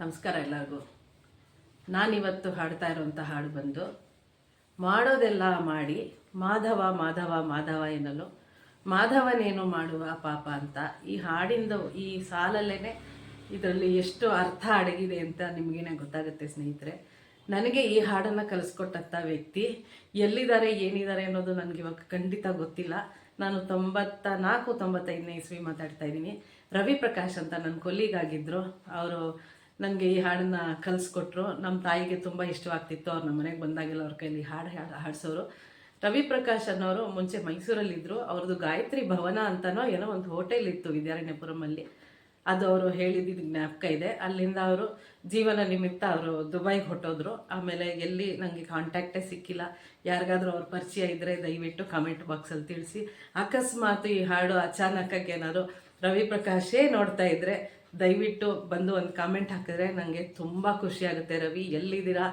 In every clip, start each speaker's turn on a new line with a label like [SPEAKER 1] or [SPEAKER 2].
[SPEAKER 1] ನಮಸ್ಕಾರ ಎಲ್ಲರಿಗೂ. ನಾನಿವತ್ತು ಹಾಡ್ತಾ ಇರುವಂಥ ಹಾಡು ಬಂದು, ಮಾಡೋದೆಲ್ಲ ಮಾಡಿ, ಮಾಧವ ಮಾಧವ ಮಾಧವ ಎನ್ನಲು, ಮಾಧವನೇನು ಮಾಡುವ ಪಾಪ ಅಂತ ಈ ಹಾಡಿಂದ ಈ ಸಾಲಲ್ಲೇ ಇದರಲ್ಲಿ ಎಷ್ಟು ಅರ್ಥ ಅಡಗಿದೆ ಅಂತ ನಿಮಗೇನೆ ಗೊತ್ತಾಗುತ್ತೆ ಸ್ನೇಹಿತರೆ. ನನಗೆ ಈ ಹಾಡನ್ನು ಕಲಿಸ್ಕೊಟ್ಟಂಥ ವ್ಯಕ್ತಿ ಎಲ್ಲಿದ್ದಾರೆ, ಏನಿದ್ದಾರೆ ಅನ್ನೋದು ನನಗೆ ಇವಾಗ ಖಂಡಿತ ಗೊತ್ತಿಲ್ಲ. ನಾನು ತೊಂಬತ್ತ ನಾಲ್ಕು ತೊಂಬತ್ತೈದನೇ ಇಸ್ವಿ ಮಾತಾಡ್ತಾ ಇದ್ದೀನಿ. ರವಿ ಪ್ರಕಾಶ್ ಅಂತ ನನ್ನ ಕೊಲ್ಲಿಗಾಗಿದ್ದರು ಅವರು ನನಗೆ ಈ ಹಾಡನ್ನ ಕಲಿಸ್ಕೊಟ್ರು. ನಮ್ಮ ತಾಯಿಗೆ ತುಂಬ ಇಷ್ಟವಾಗ್ತಿತ್ತು. ಅವ್ರು ನಮ್ಮ ಮನೆಗೆ ಬಂದಾಗೆಲ್ಲ ಅವ್ರ ಕೈಲಿ ಹಾಡು ಹಾಡು ಹಾಡಿಸೋರು. ರವಿ ಪ್ರಕಾಶ್ ಅನ್ನೋರು ಮುಂಚೆ ಮೈಸೂರಲ್ಲಿದ್ದರು ಅವ್ರದ್ದು ಗಾಯತ್ರಿ ಭವನ ಅಂತನೋ ಏನೋ ಒಂದು ಹೋಟೆಲ್ ಇತ್ತು ವಿದ್ಯಾರಣ್ಯಪುರಮಲ್ಲಿ. ಅದು ಅವರು ಹೇಳಿದ್ದು ಜ್ಞಾಪಕ ಇದೆ. ಅಲ್ಲಿಂದ ಅವರು ಜೀವನ ನಿಮಿತ್ತ ಅವರು ದುಬೈಗೆ ಹೊಟ್ಟೋದ್ರು ಆಮೇಲೆ ಎಲ್ಲಿ ನನಗೆ ಕಾಂಟ್ಯಾಕ್ಟೇ ಸಿಕ್ಕಿಲ್ಲ. ಯಾರಿಗಾದ್ರೂ ಅವ್ರ ಪರಿಚಯ ಇದ್ದರೆ ದಯವಿಟ್ಟು ಕಮೆಂಟ್ ಬಾಕ್ಸಲ್ಲಿ ತಿಳಿಸಿ. ಅಕಸ್ಮಾತ್ ಈ ಹಾಡು ಅಚಾನಕ್ಕಾಗಿ ಏನಾದ್ರು ರವಿ ಪ್ರಕಾಶೇ ನೋಡ್ತಾ ಇದ್ದರೆ ದಯವಿಟ್ಟು ಬಂದು ಒಂದು ಕಾಮೆಂಟ್ ಹಾಕಿದ್ರೆ ನನಗೆ ತುಂಬ ಖುಷಿ ಆಗುತ್ತೆ. ರವಿ, ಎಲ್ಲಿದ್ದೀರಾ?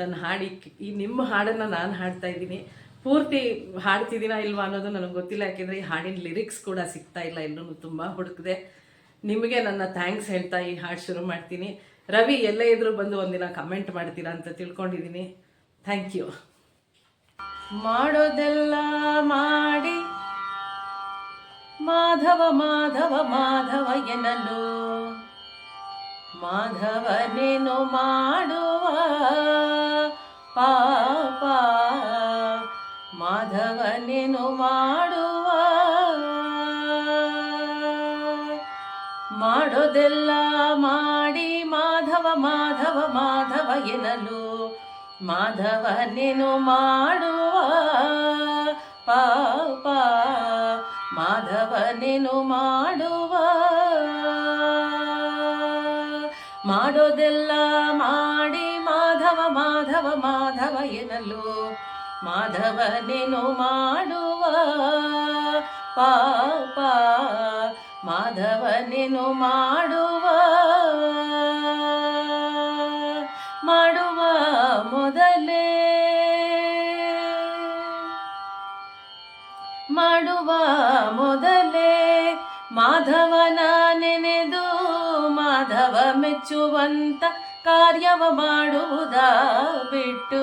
[SPEAKER 1] ನನ್ನ ಹಾಡಿ ಈ ನಿಮ್ಮ ಹಾಡನ್ನು ನಾನು ಹಾಡ್ತಾ ಇದ್ದೀನಿ. ಪೂರ್ತಿ ಹಾಡ್ತಿದ್ದೀನಾ ಇಲ್ವಾ ಅನ್ನೋದು ನನಗೆ ಗೊತ್ತಿಲ್ಲ, ಯಾಕೆಂದರೆ ಈ ಹಾಡಿನ ಲಿರಿಕ್ಸ್ ಕೂಡ ಸಿಗ್ತಾ ಇಲ್ಲ ಎಲ್ಲೂ ತುಂಬ ಹುಡುಕಿದೆ. ನಿಮಗೆ ನನ್ನ ಥ್ಯಾಂಕ್ಸ್ ಹೇಳ್ತಾ ಈ ಹಾಡು ಶುರು ಮಾಡ್ತೀನಿ. ರವಿ, ಎಲ್ಲೇ ಇದ್ರೂ ಬಂದು ಒಂದಿನ ಕಮೆಂಟ್ ಮಾಡ್ತೀರಾ ಅಂತ ತಿಳ್ಕೊಂಡಿದ್ದೀನಿ. ಥ್ಯಾಂಕ್ ಯು ಮಾಡೋದೆಲ್ಲ ಮಾಡಿ ಮಾಧವ ಮಾಧವ ಮಾಧವ ಎನ್ನಲು. ಮಾಧವನೇನು ಮಾಡುವ ಪಾಪ. ಮಾಧವನೇನು ಮಾಡುವ ಮಾಡೋದೆಲ್ಲ ಮಾಡಿ ಮಾಧವ ಮಾಧವ ಮಾಧವ ಎನ್ನಲು. ಮಾಧವನೇನು ಮಾಡುವ ಪಾಪ. ಮಾಧವನೇನು ಮಾಡುವ? ಮಾಡೋದೆಲ್ಲ ಮಾಡಿ ಮಾಧವ ಮಾಧವ ಮಾಧವ ಎನ್ನಲು ಮಾಧವನೇನು ಮಾಡುವ? ಪಾಪ ಮಾಧವನೇನು ಮಾಡುವ? ಮಾಡುವ ಮೊದಲೇ ಮಾಧವನ ನೆನೆದು ಮಾಧವ ಮೆಚ್ಚುವಂತ ಕಾರ್ಯವ ಮಾಡುವುದ ಬಿಟ್ಟು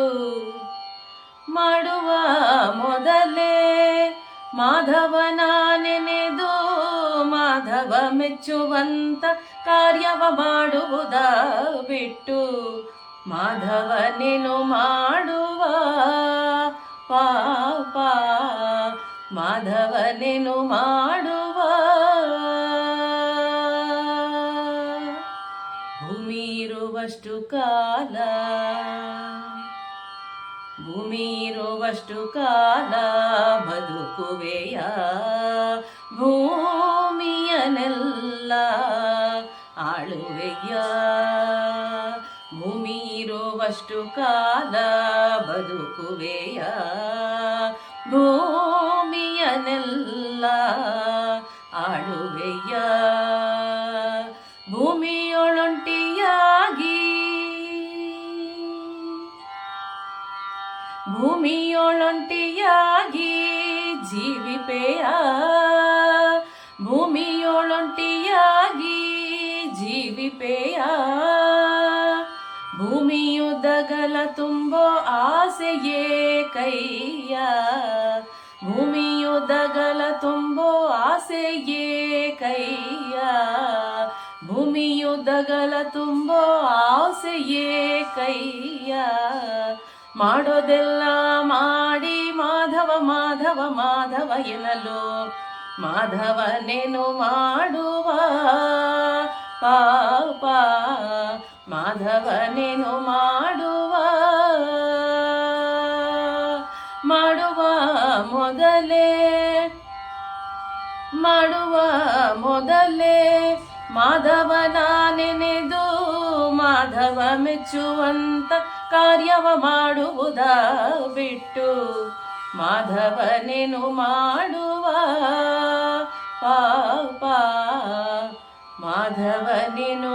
[SPEAKER 1] ಮಾಡುವ ಮೊದಲೇ ಮಾಧವನ ನೆನೆದು ಮಾಧವ ಮೆಚ್ಚುವಂತ ಕಾರ್ಯವ ಮಾಡುವುದ ಬಿಟ್ಟು ಮಾಧವನೇನು ಮಾಡುವ ಪಾಪ ಮಾಧವನೇನು ಮಾಡುವ. ಭೂಮಿ ಇರುವಷ್ಟು ಕಾಲ ಭೂಮಿ ಇರುವಷ್ಟು ಕಾಲ ಬದುಕುವೆಯ. ಭೂಮಿಯನೆಲ್ಲ ಆಳುವೆಯ. ಭೂಮಿ ಇರುವಷ್ಟು ಕಾಲ ಬದುಕುವೆಯ. ಭೂಮಿಯನೆಲ್ಲ ಆಳುವೆಯ? ಭೂಮಿಯೊಳೊಂಟಿಯಾಗಿ ಭೂಮಿಯೊಳೊಂಟಿಯಾಗಿ ಜೀವಿಪೆಯ? ಭೂಮಿಯೊಳೊಂಟಿಯಾಗಿ ಜೀವಿಪೆಯ? ಭೂಮಿಯುದಗಲ ತುಂಬೋ ಆಸೆಯೇ ಕೈಯ ಭೂಮಿಯುದಗಲ ತುಂಬೋ ಆಸೆಯೇ ಕೈಯ ಭೂಮಿಯುದಗಲ ತುಂಬೋ ಆಸೆಯೇ ಕೈಯ ಮಾಡೋದೆಲ್ಲ ಮಾಡಿ ಮಾಧವ ಮಾಧವ ಮಾಧವ ಎನ್ನಲು. ಮಾಧವನೇನು ಮಾಡುವ? ಪಾಪ. ಮಾಧವನೇನು ಮಾಡುವ ಮಾಡುವ ಮೊದಲೇ ಮಾಡುವ ಮೊದಲೇ ಮಾಧವನ ನೆನೆದು ಮಾಧವ ಮೆಚ್ಚುವಂತ ಕಾರ್ಯವ ಮಾಡುವುದ ಬಿಟ್ಟು, ಮಾಧವನೇನು ಮಾಡುವ ಪಾಪ, ಮಾಧವನೇನು